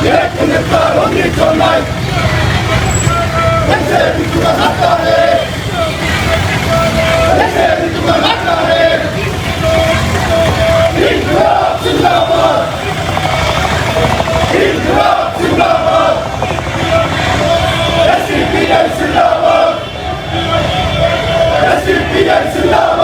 Direkt in the car, on the Yes, we are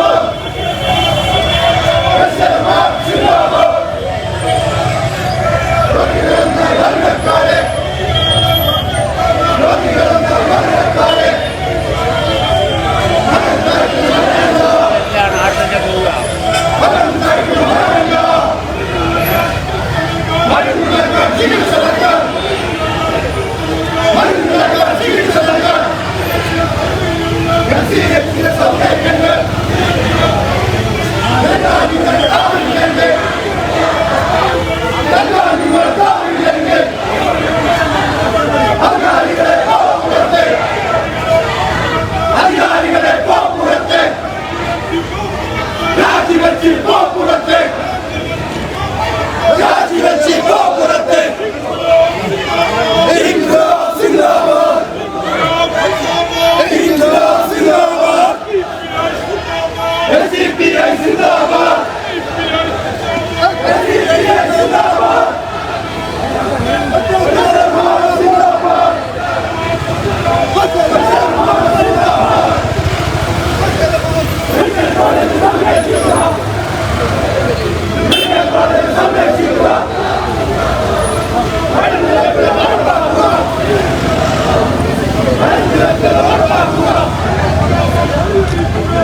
Yeah.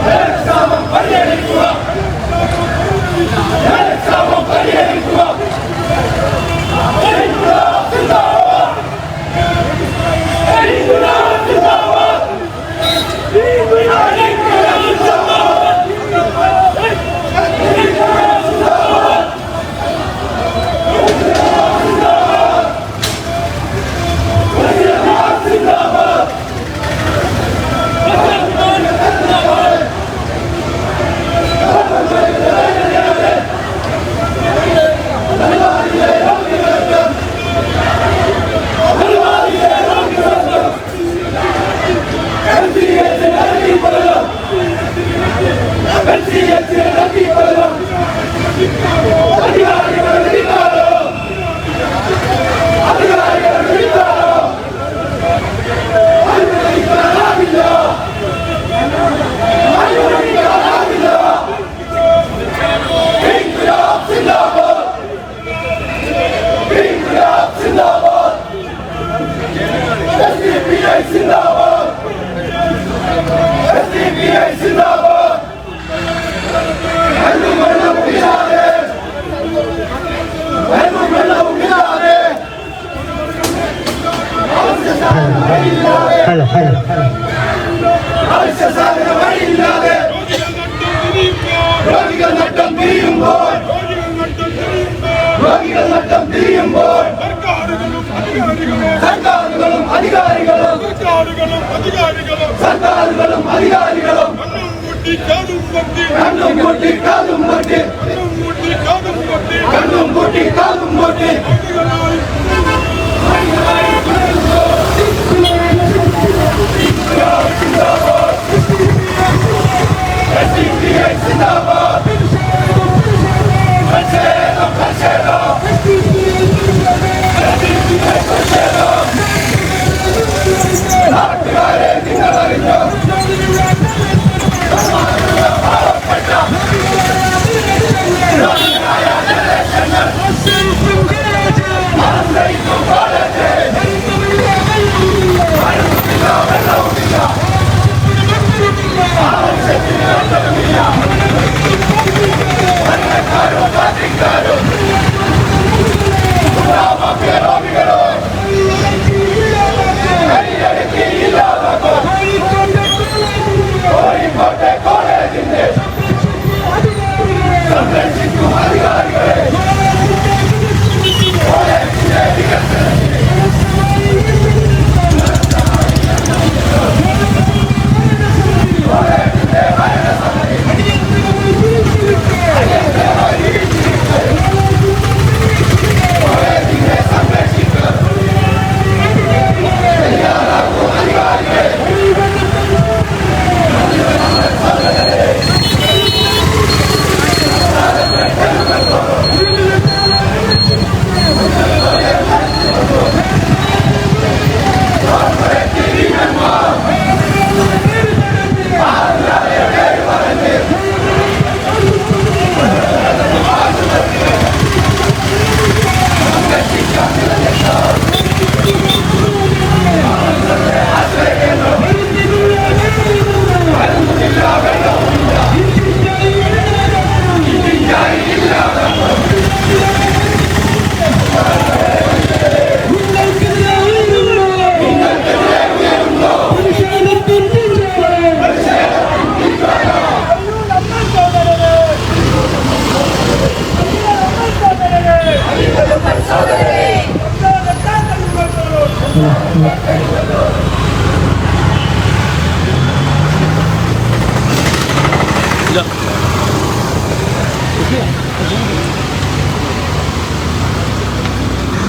கொண்டார்கள் ரோகிகள் நட்டம் பிரியும் போல் ரோகிகள் நட்டம் பிரியும் போல் சர்க்கார்களும் அதிகாரிகளும் அதிகாரிகளும்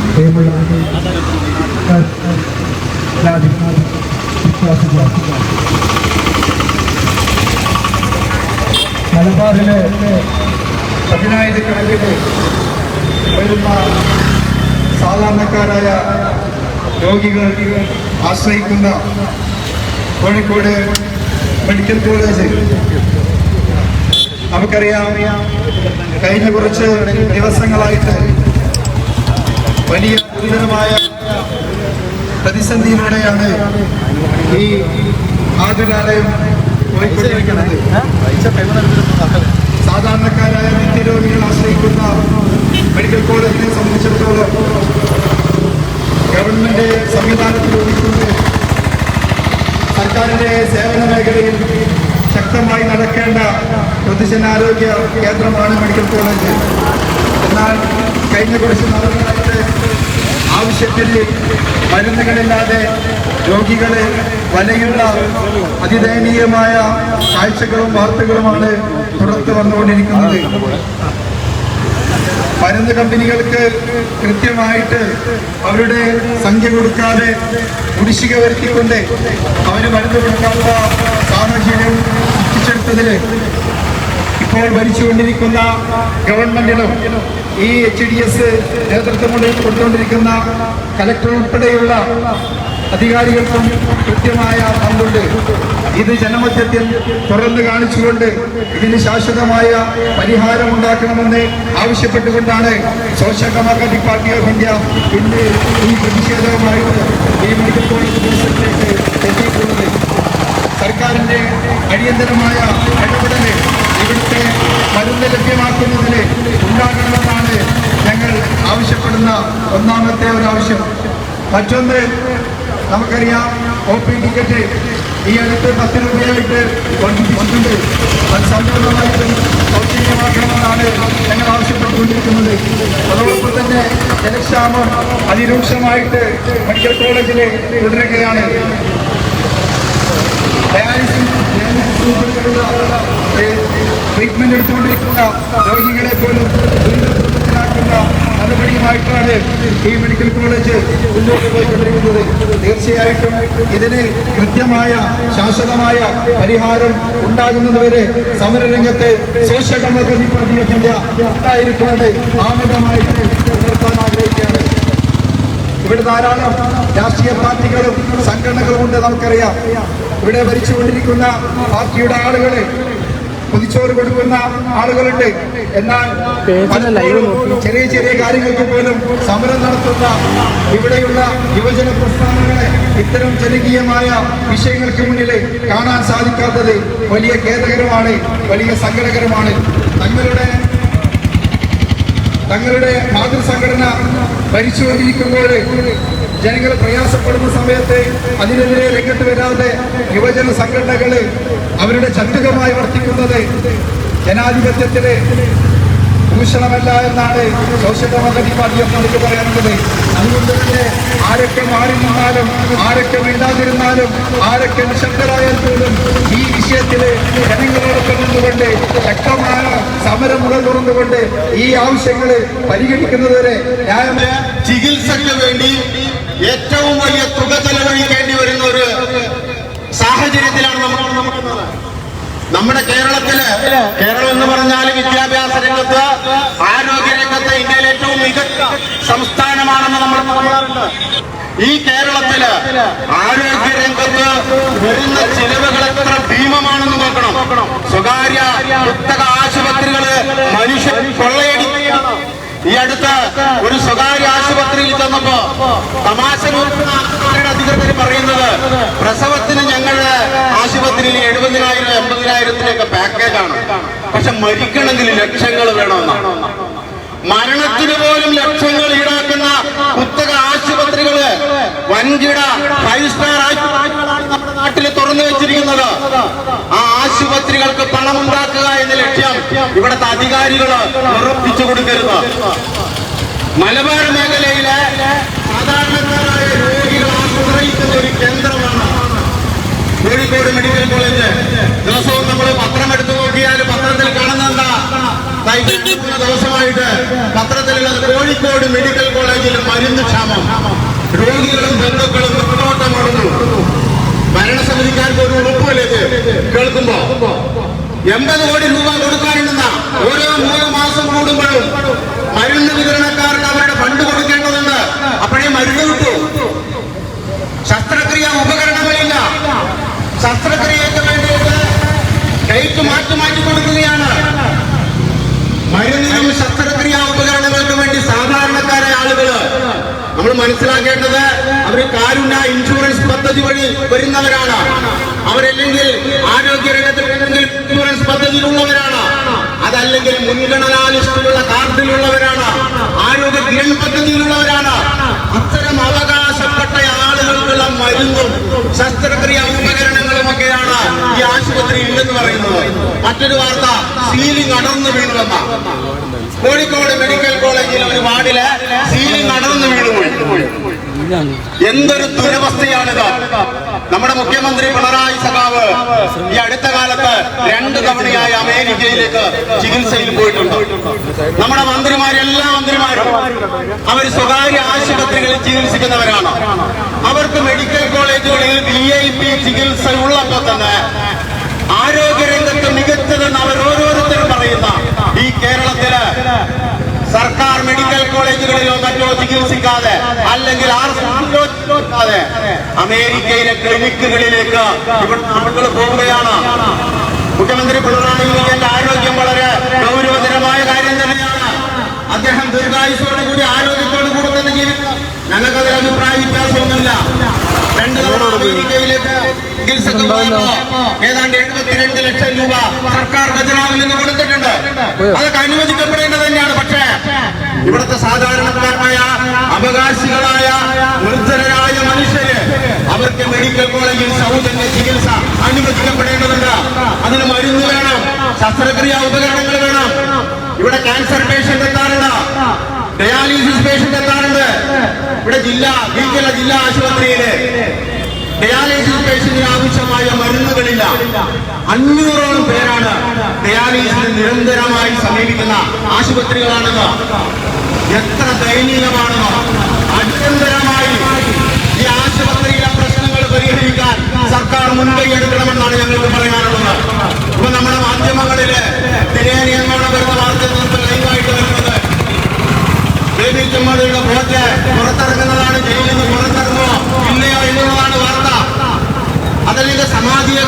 പ്രിയമുള്ള രാജ്യക്കാർ വിശ്വാസികൾ മലബാറിലെ പതിനായിരക്കണക്കിന് വരുന്ന സാധാരണക്കാരായ രോഗികൾ ആശ്രയിക്കുന്ന കോഴിക്കോട് മെഡിക്കൽ കോളേജ് നമുക്കറിയാം. കഴിഞ്ഞ കുറച്ച് ദിവസങ്ങളായിട്ട് വലിയ ഗുരുതരമായ പ്രതിസന്ധിയിലൂടെയാണ് ഈ ആതുരാലയം സാധാരണക്കാരായ നിത്യരോഗികൾ ആശ്രയിക്കുന്ന മെഡിക്കൽ കോളേജിനെ സംബന്ധിച്ചിടത്തോളം ഗവൺമെന്റ് ഒതുക്കുന്നത് സർക്കാരിന്റെ സേവന മേഖലയിൽ ശക്തമായി നടക്കേണ്ട പൊതുജനാരോഗ്യ കേന്ദ്രമാണ് മെഡിക്കൽ കോളേജ്. എന്നാൽ കഴിഞ്ഞ കുറച്ച് നാളുകളായിട്ട് ആവശ്യത്തിൽ മരുന്നുകളില്ലാതെ രോഗികളെ വലയുള്ള അതിദയനീയമായ കാഴ്ചകളും വാർത്തകളുമാണ് പുറത്തു വന്നുകൊണ്ടിരിക്കുന്നത്. മരുന്ന് കമ്പനികൾക്ക് കൃത്യമായിട്ട് അവരുടെ സംഖ്യ കൊടുക്കാതെ കുടിശ്ശിക വരുത്തിക്കൊണ്ട് അവന് മരുന്ന് കൊടുക്കാത്ത സാഹചര്യം സൃഷ്ടിച്ചെടുത്തതിൽ ഇപ്പോൾ ഭരിച്ചുകൊണ്ടിരിക്കുന്ന ഗവൺമെന്റിനും ഈ എച്ച് ഡി എസ് നേതൃത്വം കൊണ്ട് കൊടുത്തുകൊണ്ടിരിക്കുന്ന കലക്ടർ ഉൾപ്പെടെയുള്ള അധികാരികൾക്കും കൃത്യമായ പങ്കുണ്ട്. ഇത് ജനമധ്യത്തിൽ തുറന്നു കാണിച്ചുകൊണ്ട് ഇതിന് ശാശ്വതമായ പരിഹാരം ഉണ്ടാക്കണമെന്ന് ആവശ്യപ്പെട്ടുകൊണ്ടാണ് social democratic party of India ഇന്ന് ഈ പ്രതിഷേധവുമായിട്ട് ഈ മെഡിക്കൽ കോളേജ് എത്തിയിട്ടുള്ളത്. സർക്കാരിന്റെ അടിയന്തരമായ ഇടപെടൽ ഇവിടുത്തെ മരുന്ന് ലഭ്യമാക്കുന്നതിന് ഉണ്ടാകണമെന്നാണ് ഞങ്ങൾ ആവശ്യപ്പെടുന്ന ഒന്നാമത്തെ ഒരു ആവശ്യം. മറ്റൊന്ന് നമുക്കറിയാം ഒ പി ടിക്കറ്റ് ഈ അടുത്ത് പത്ത് രൂപയായിട്ട് കൊണ്ടുണ്ട് അത് സമ്പൂർണമായിട്ടും സൗജന്യമാക്കണമെന്നാണ് ഞങ്ങൾ ആവശ്യപ്പെട്ടുകൊണ്ടിരിക്കുന്നത്. അതോടൊപ്പം തന്നെ ജലക്ഷാമം അതിരൂക്ഷമായിട്ട് മെഡിക്കൽ കോളേജിൽ തുടരുകയാണ്. ഡയാലിസിസ് ട്രീറ്റ്മെന്റ് എടുത്തുകൊണ്ടിരിക്കുന്ന രോഗികളെ പോലും നടപടിയുമായിട്ടാണ് ഈ മെഡിക്കൽ കോളേജ് മുന്നോട്ട് പോയിക്കൊണ്ടിരിക്കുന്നത്. തീർച്ചയായിട്ടും ഇതിന് കൃത്യമായ ശാശ്വതമായ പരിഹാരം ഉണ്ടാകുന്നതുവരെ സമരരംഗത്തെ സോഷ്യൽ ഡെമോക്രസി ഇന്ത്യ ഉണ്ടായിരിക്കുന്നത് ആമുഖമായിട്ട് നിർത്താൻ ആഗ്രഹിക്കുകയാണ്. ഇവിടെ ധാരാളം രാഷ്ട്രീയ പാർട്ടികളും സംഘടനകളും ഉണ്ട് നമുക്കറിയാം. ഇവിടെ ഭരിച്ചുകൊണ്ടിരിക്കുന്ന പാർട്ടിയുടെ ആളുകൾ കുതിച്ചോറ് കൊടുക്കുന്ന ആളുകളുണ്ട്. എന്നാൽ ചെറിയ ചെറിയ കാര്യങ്ങൾക്ക് പോലും സമരം നടത്തുന്ന ഇവിടെയുള്ള യുവജന പ്രസ്ഥാനങ്ങളെ ഇത്തരം ജനകീയമായ വിഷയങ്ങൾക്ക് മുന്നിൽ കാണാൻ സാധിക്കാത്തത് വലിയ ഖേദകരമാണ് വലിയ സങ്കടകരമാണ്. തങ്ങളുടെ തങ്ങളുടെ മാതൃസംഘടന ഭരിച്ചുകൊണ്ടിരിക്കുമ്പോൾ ജനങ്ങൾ പ്രയാസപ്പെടുന്ന സമയത്ത് അതിനെതിരെ രംഗത്ത് വരാതെ യുവജന സംഘടനകൾ അവരുടെ ചട്ടുകമായി വർത്തിക്കുന്നത് ജനാധിപത്യത്തിന് ഭൂഷണമല്ല എന്നാണ് സോഷ്യൽ ഡെമോക്രാറ്റിക് പാർട്ടി ഓഫ് ഇന്ത്യയ്ക്ക് പറയാനുള്ളത്. അതുകൊണ്ട് തന്നെ ആരൊക്കെ മാറി നിന്നാലും ആരൊക്കെ മിണ്ടാതിരുന്നാലും ആരൊക്കെ നിശബ്ദരായാൽ പോലും ഈ വിഷയത്തിൽ ജനങ്ങളോടൊപ്പം നിന്നുകൊണ്ട് ശക്തമായ സമരം മുതൽ തുറന്നുകൊണ്ട് ഈ ആവശ്യങ്ങൾ പരിഗണിക്കുന്നതുവരെ ന്യായമായ ചികിത്സയ്ക്ക് വേണ്ടി ഏറ്റവും വലിയ തുക ചെലവഴിക്കേണ്ടി വരുന്ന ഒരു സാഹചര്യത്തിലാണ് നമ്മൾ നമ്മുടെ കേരളത്തിൽ കേരളം എന്ന് പറഞ്ഞാൽ വിദ്യാഭ്യാസ രംഗത്ത് ആരോഗ്യ രംഗത്ത് ഇന്ത്യയിലെ ഏറ്റവും മികച്ച സംസ്ഥാനമാണെന്ന് നമ്മൾ പറയാറുണ്ട് ഈ കേരളത്തിൽ ആരോഗ്യ രംഗത്ത് വരുന്ന ചിലവുകൾ എത്ര ഭീമമാണെന്ന് നോക്കണം സ്വകാര്യ കുത്തക ആശുപത്രികൾ മനുഷ്യർ കൊള്ളയടിക്കുകയാണ് ഈ അടുത്ത് ഒരു സ്വകാര്യ ആശുപത്രിയിൽ ചെന്നപ്പോ തമാശ അധികൃതർ പറയുന്നത്. പ്രസവത്തിന് ഞങ്ങളുടെ ആശുപത്രിയിൽ എഴുപതിനായിരം എൺപതിനായിരത്തിനൊക്കെ പാക്കേജാണ്. പക്ഷെ മരിക്കണമെങ്കിൽ ലക്ഷങ്ങൾ വേണമെന്നാണ്. മരണത്തിന് പോലും ലക്ഷങ്ങൾ ഈടാക്കുന്ന കുത്തക ആശുപത്രികൾ വൻകിട ഫൈവ് സ്റ്റാർ ഇവിടുത്തെ അധികാരികൾ ഉറപ്പിച്ചു കൊടുക്കരുത്. മലബാർ മേഖലയിലെ സാധാരണക്കാരായ രോഗികൾ കേന്ദ്രമാണ് കോഴിക്കോട് മെഡിക്കൽ കോളേജ്. ദിവസവും നമ്മൾ പത്രം എടുത്തു നോക്കിയാൽ പത്രത്തിൽ കാണുന്ന എന്താ ദാ ഈ മൂന്ന് ദിവസമായിട്ട് പത്രത്തിലുള്ളത് കോഴിക്കോട് മെഡിക്കൽ കോളേജിൽ മരുന്ന് ക്ഷാമം. രോഗികളും ബന്ധുക്കളും നിർത്തോട്ടമാടുന്നു ഭരണസമിതിക്കാർക്ക് ഒരു ഉറപ്പുമില്ല ഇത്? കേൾക്കുമ്പോ? എൺപത് കോടി രൂപ കൊടുക്കാനുണ്ടെന്ന ഓരോ മൂന്ന് മാസം കൂടുമ്പോഴും മരുന്ന് വിതരണക്കാർക്ക് അവരുടെ ഫണ്ട് കൊടുക്കേണ്ടതുണ്ട് അപ്പോഴേ മരുന്ന് കിട്ടൂ ശസ്ത്രക്രിയ ഉപകരണങ്ങളില്ല ശസ്ത്രക്രിയക്ക് വേണ്ടിയിട്ട് ഡേറ്റ് മാറ്റി മാറ്റി കൊടുക്കുകയാണ് മരുന്നിനും ശസ്ത്രക്രിയ ഉപകരണങ്ങൾക്ക് വേണ്ടി സാധാരണക്കാരായ ആളുകൾ നമ്മൾ മനസ്സിലാക്കേണ്ടത് അവർ കാരുണ്യ ഇൻഷുറൻസ് പദ്ധതി വഴി വരുന്നവരാണ്. അവരല്ലെങ്കിൽ ആരോഗ്യ ഇൻഷുറൻസ് പദ്ധതിയിലുള്ളവരാണ്. അതല്ലെങ്കിൽ മുൻഗണനാ ലിസ്റ്റിലുള്ള കാർഡിലുള്ളവരാണ്. ആരോഗ്യ ഗ്രഹ പദ്ധതിയിലുള്ളവരാണ്. അത്തരം അവകാശപ്പെട്ട ആളുകൾക്കുള്ള മരുന്നും ശസ്ത്രക്രിയ ഉപകരണങ്ങളും ഒക്കെയാണ് ഈ ആശുപത്രി ഇല്ലെന്ന് പറയുന്നത്. മറ്റൊരു വാർത്ത സീലിംഗ് അടർന്നു വീണുവെന്ന കോഴിക്കോട് മെഡിക്കൽ കോളേജിലെ ഒരു വാർഡിൽ സീലിംഗ് അടർന്നു വീണുപോയി എന്തൊരു ദുരവസ്ഥയാണിത്. നമ്മുടെ മുഖ്യമന്ത്രി പിണറായി സഖാവ് ഈ അടുത്ത കാലത്ത് രണ്ട് തവണയായി അമേരിക്കയിലേക്ക് ചികിത്സയിൽ പോയിട്ടുണ്ട്. നമ്മുടെ മന്ത്രിമാരെല്ലാ മന്ത്രിമാരും അവർ സ്വകാര്യ ആശുപത്രികളിൽ ചികിത്സിക്കുന്നവരാണ്. അവർക്ക് മെഡിക്കൽ കോളേജുകളിൽ വി ഐ പി ചികിത്സ ഉള്ളപ്പോൾ തന്നെ ആരോഗ്യരംഗത്ത് മികച്ചതെന്ന് അവർ ഓരോരുത്തരും പറയുന്ന ഈ കേരളത്തിൽ സർക്കാർ കോളേജുകളിലോ മറ്റോ ചികിത്സിക്കാതെ അല്ലെങ്കിൽ ആർ ചികിത്സിക്കാതെ അമേരിക്കയിലെ ക്ലിനിക്കുകളിലേക്ക് ഇവിടെ ആളുകൾ പോവുകയാണ് മുഖ്യമന്ത്രി പിണറായി വിജയന്റെ ആരോഗ്യം വളരെ ഗൗരവതരമായ കാര്യം തന്നെയാണ്. അദ്ദേഹം ദീർഘായുസോടു കൂടി ആരോഗ്യത്തോടു കൂടി തന്നെ ജീവിക്കും. ഞങ്ങൾക്കതിൽ അഭിപ്രായ വ്യത്യാസമൊന്നുമില്ല. രണ്ട് തവണ അമേരിക്കയിലേക്ക് ചികിത്സക്ക് ഏതാണ്ട് എഴുപത്തിരണ്ട് ലക്ഷം രൂപ സർക്കാർ ഖജനാവിൽ നിന്ന് കൊടുത്തിട്ടുണ്ട്. അതൊക്കെ ഇവിടുത്തെ സാധാരണക്കാരായ അവകാശികളായ വൃദ്ധരായ മനുഷ്യര് അവർക്ക് മെഡിക്കൽ കോളേജിൽ സൗജന്യ ചികിത്സ അനുവദിക്കപ്പെടേണ്ടതുണ്ട്. അതിന് മരുന്ന് വേണം ശസ്ത്രക്രിയ ഉപകരണങ്ങൾ വേണം. ഇവിടെ ക്യാൻസർ പേഷ്യന്റ് എത്താറുണ്ട്. ഡയാലിസിസ് പേഷ്യന്റ് എത്താറുണ്ട്. ഇവിടെ ജില്ലാ ഭീകര ജില്ലാ ആശുപത്രിയിൽ ഡയാലിസിസ് പേഷ്യന്റിന് ആവശ്യമായ മരുന്നുകളില്ല. അഞ്ഞൂറോളം പേരാണ് ഡയാലിസിന് നിരന്തരമായി സമീപിക്കുന്ന ആശുപത്രികളാണെന്ന് എത്ര ദയനീയമാണെന്നോ അടിയന്തരമായി ഈ ആശുപത്രിയിലെ പ്രശ്നങ്ങൾ പരിഹരിക്കാൻ സർക്കാർ മുൻകൈ എടുക്കണമെന്നാണ് ഞങ്ങൾക്ക് പറയാനുള്ളത്. ഇപ്പൊ നമ്മുടെ മാധ്യമങ്ങളിൽ എന്നോട് വരുന്ന വാർത്തകൾക്ക് ലൈവായിട്ട് വരുന്നത്. ബേബി ചെമ്മടിയുടെ ബോറ്റ് പുറത്തിറങ്ങുന്നതാണ് ജയിലിൽ നിന്ന് പുറത്തിറങ്ങുമോ? ഇല്ലയോ എന്നുള്ളതാണ് വാർത്ത. അതല്ലെങ്കിൽ സമാധിയെ